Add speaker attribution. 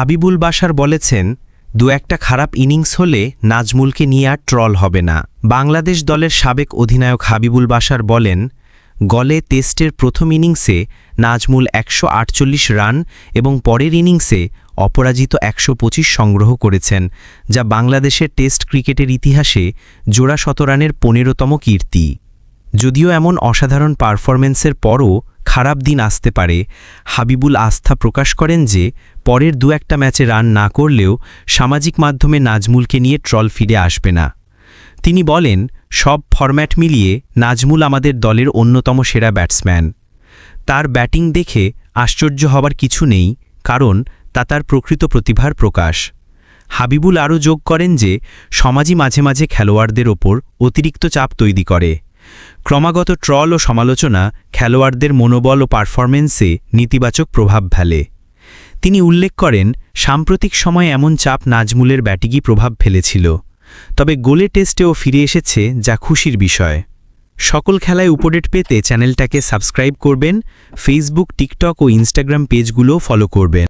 Speaker 1: হাবিবুল বাশার বলেছেন, দু একটা খারাপ ইনিংস হলে নাজমুলকে নিয়ে আর ট্রল হবে না। বাংলাদেশ দলের সাবেক অধিনায়ক হাবিবুল বাশার বলেন, গলে টেস্টের প্রথম ইনিংসে নাজমুল একশো আটচল্লিশ রান এবং পরের ইনিংসে অপরাজিত একশো পঁচিশ সংগ্রহ করেছেন, যা বাংলাদেশের টেস্ট ক্রিকেটের ইতিহাসে জোড়া শতরানের পনেরোতম কীর্তি। যদিও এমন অসাধারণ পারফরম্যান্সের পরও খারাপ দিন আসতে পারে। হাবিবুল আস্থা প্রকাশ করেন যে, পরের দু একটা ম্যাচে রান না করলেও সামাজিক মাধ্যমে নাজমুলকে নিয়ে ট্রল ফিরে আসবে না। তিনি বলেন, সব ফরম্যাট মিলিয়ে নাজমুল আমাদের দলের অন্যতম সেরা ব্যাটসম্যান। তার ব্যাটিং দেখে আশ্চর্য হবার কিছু নেই, কারণ তা তার প্রকৃত প্রতিভার প্রকাশ। হাবিবুল আরও যোগ করেন যে, সমাজই মাঝে মাঝে খেলোয়াড়দের ওপর অতিরিক্ত চাপ তৈরি করে। ক্রমাগত ট্রল ও সমালোচনা খেলোয়াড়দের মনোবল ও পারফরমেন্সে নেতিবাচক প্রভাব ফেলে। তিনি উল্লেখ করেন, সাম্প্রতিক সময়ে এমন চাপ নাজমুলের ব্যাটিংই প্রভাব ফেলেছিল, তবে গোলে টেস্টেও ফিরে এসেছে যা খুশির বিষয়। সকল খেলায় উপডেট পেতে চ্যানেলটাকে সাবস্ক্রাইব করবেন, ফেসবুক, টিকটক ও ইনস্টাগ্রাম পেজগুলোও ফলো করবেন।